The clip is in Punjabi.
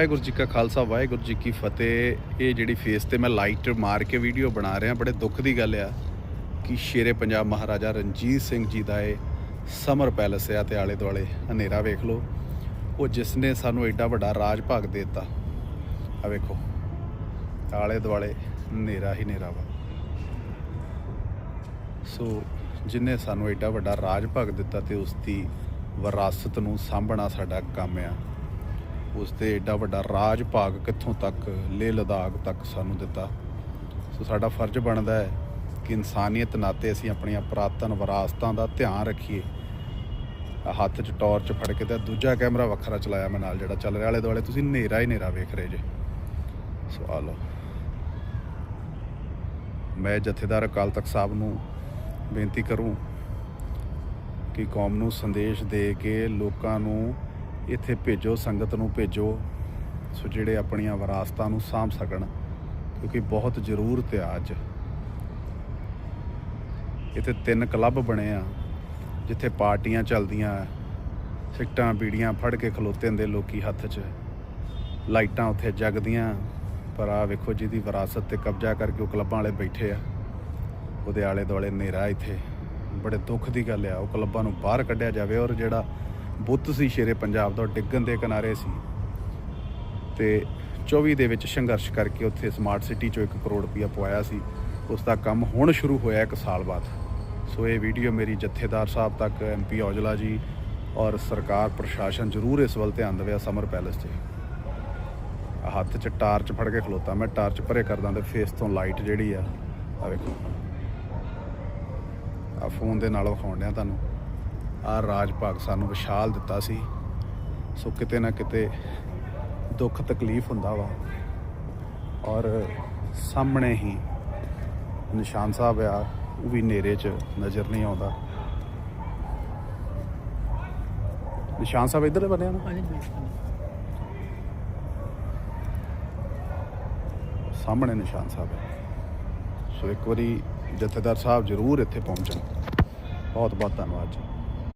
ਵਾਹਿਗੁਰੂ ਜੀ ਕਾ ਖਾਲਸਾ, ਵਾਹਿਗੁਰੂ ਜੀ ਕੀ ਫਤਿਹ। ਇਹ ਜਿਹੜੀ ਫੇਸ ਤੇ ਮੈਂ ਲਾਈਟ ਮਾਰ ਕੇ ਵੀਡੀਓ ਬਣਾ ਰਿਹਾ, ਬੜੇ ਦੁੱਖ ਦੀ ਗੱਲ ਆ ਕਿ ਸ਼ੇਰੇ ਪੰਜਾਬ ਮਹਾਰਾਜਾ ਰਣਜੀਤ ਸਿੰਘ ਜੀ ਦਾ ਇਹ ਸਮਰ ਪੈਲਸ ਆ ਤੇ ਆਲੇ ਦੁਆਲੇ ਹਨੇਰਾ ਵੇਖ ਲਓ। ਉਹ ਜਿਸ ਨੇ ਸਾਨੂੰ ਐਡਾ ਵੱਡਾ ਰਾਜ ਭਾਗ ਦੇ ਦਿੱਤਾ। ਆ ਵੇਖੋ ਆਲੇ ਦੁਆਲੇ ਹਨੇਰਾ ਹੀ ਹਨੇਰਾ ਵਾ। ਸੋ ਜਿਨੇ ਸਾਨੂੰ ਐਡਾ ਵੱਡਾ ਰਾਜ ਭਾਗ ਦਿੱਤਾ ਤੇ ਉਸ ਦੀ ਵਿਰਾਸਤ ਨੂੰ ਸਾਂਭਣਾ ਸਾਡਾ ਕੰਮ ਆ। ਉਸ ਤੇ ਐਡਾ ਵੱਡਾ ਰਾਜ ਭਾਗ ਕਿੱਥੋਂ ਤੱਕ ਲੇਹ ਲਦਾਖ ਤੱਕ ਸਾਨੂੰ ਦਿੱਤਾ। ਸੋ ਸਾਡਾ ਫਰਜ਼ ਬਣਦਾ ਹੈ ਕਿ ਇਨਸਾਨੀਅਤ ਨਾਤੇ ਅਸੀਂ ਆਪਣੀਆਂ ਪੁਰਾਤਨ ਵਿਰਾਸਤਾਂ ਦਾ ਧਿਆਨ ਰੱਖੀਏ। ਹੱਥ 'ਚ ਟਾਰਚ ਫੜ ਕੇ ਤੇ ਦੂਜਾ ਕੈਮਰਾ ਵੱਖਰਾ ਚਲਾਇਆ ਮੈਂ ਨਾਲ ਜਿਹੜਾ ਚੱਲ ਰਿਹਾ। ਆਲੇ ਦੁਆਲੇ ਤੁਸੀਂ ਹਨੇਰਾ ਹੀ ਹਨੇਰਾ ਵੇਖ ਰਹੇ ਜੇ। ਸਵਾਲ ਮੈਂ ਜਥੇਦਾਰ ਅਕਾਲ ਤਖਤ ਸਾਹਿਬ ਨੂੰ ਬੇਨਤੀ ਕਰੂੰ ਕਿ ਕੌਮ ਨੂੰ ਸੰਦੇਸ਼ ਦੇ ਕੇ ਲੋਕਾਂ ਨੂੰ ਇੱਥੇ ਭੇਜੋ, ਸੰਗਤ ਨੂੰ ਭੇਜੋ। ਸੋ ਜਿਹੜੇ ਆਪਣੀਆਂ ਵਿਰਾਸਤਾਂ ਨੂੰ ਸਾਂਭ ਸਕਣ, ਕਿਉਂਕਿ ਬਹੁਤ ਜ਼ਰੂਰਤ ਆ ਅੱਜ। ਇੱਥੇ ਤਿੰਨ ਕਲੱਬ ਬਣੇ ਆ, ਜਿੱਥੇ ਪਾਰਟੀਆਂ ਚੱਲਦੀਆਂ ਸਿੱਟਾਂ, ਬੀੜੀਆਂ ਫੜ ਕੇ ਖਲੋਤੇ ਹੁੰਦੇ ਲੋਕੀ ਹੱਥ 'ਚ। ਲਾਈਟਾਂ ਉੱਥੇ ਜਗਦੀਆਂ, ਪਰ ਆ ਵੇਖੋ ਜਿਹਦੀ ਵਿਰਾਸਤ ਤੇ ਕਬਜ਼ਾ ਕਰਕੇ ਉਹ ਕਲੱਬਾਂ ਵਾਲੇ ਬੈਠੇ ਆ। ਉਹਦੇ ਆਲੇ ਦੁਆਲੇ ਹਨੇਰਾ ਇੱਥੇ। ਬੜੇ ਦੁੱਖ ਦੀ ਗੱਲ ਆ, ਉਹ ਕਲੱਬਾਂ ਨੂੰ ਬਾਹਰ ਕੱਢਿਆ ਜਾਵੇ ਔਰ ਜਿਹੜਾ ਬੁੱਤ ਸੀ ਸ਼ੇਰੇ ਪੰਜਾਬ ਦਾ ਡਿੱਗਣ ਦੇ ਕਿਨਾਰੇ ਸੀ। ਤੇ 24 ਦੇ ਵਿੱਚ ਸੰਘਰਸ਼ ਕਰਕੇ ਉੱਥੇ ਸਮਾਰਟ ਸਿਟੀ ਚੋਂ 1 ਕਰੋੜ ਰੁਪਇਆ ਪਵਾਇਆ ਸੀ। ਉਸ ਦਾ ਕੰਮ ਹੁਣ ਸ਼ੁਰੂ ਹੋਇਆ 1 ਸਾਲ ਬਾਅਦ। ਸੋ ਇਹ ਵੀਡੀਓ ਮੇਰੀ ਜਥੇਦਾਰ ਸਾਹਿਬ ਤੱਕ ਐਮਪੀ ਔਜਲਾ ਜੀ ਔਰ ਸਰਕਾਰ, ਪ੍ਰਸ਼ਾਸਨ ਜ਼ਰੂਰ ਇਸ ਵੱਲ ਧਿਆਨ ਦੇਵੇ ਸਮਰ ਪੈਲੇਸ 'ਚ ਹੱਥ 'ਚ ਟਾਰਚ ਫੜ ਕੇ ਖਲੋਤਾ ਮੈਂ, ਟਾਰਚ ਭਰੇ ਕਰਦਾ ਤੇ ਫੇਸ ਤੋਂ ਲਾਈਟ ਜਿਹੜੀ ਆ ਆ ਵੇਖੋ। ਆ ਫੋਨ ਦੇ ਨਾਲ ਵਿਖਾਉਣ ਡਿਆ ਤੁਹਾਨੂੰ। ਆ ਰਾਜ ਭਾਗ ਸਾਨੂੰ ਵਿਸ਼ਾਲ ਦਿੱਤਾ ਸੀ। ਸੋ ਕਿਤੇ ਨਾ ਕਿਤੇ ਦੁੱਖ ਤਕਲੀਫ ਹੁੰਦਾ ਵਾ। ਔਰ ਸਾਹਮਣੇ ਹੀ ਨਿਸ਼ਾਨ ਸਾਹਿਬ ਆ ਉਹ ਵੀ ਹਨੇਰੇ 'ਚ ਨਜ਼ਰ ਨਹੀਂ ਆਉਂਦਾ। ਨਿਸ਼ਾਨ ਸਾਹਿਬ ਇੱਧਰਲੇ ਬੰਨੇ ਆ ਨਾ ਸਾਹਮਣੇ ਨਿਸ਼ਾਨ ਸਾਹਿਬ ਹੈ ਸੋ ਇੱਕ ਵਾਰੀ ਜਥੇਦਾਰ ਸਾਹਿਬ ਜ਼ਰੂਰ ਇੱਥੇ ਪਹੁੰਚਣ। ਬਹੁਤ ਬਹੁਤ ਧੰਨਵਾਦ ਜੀ।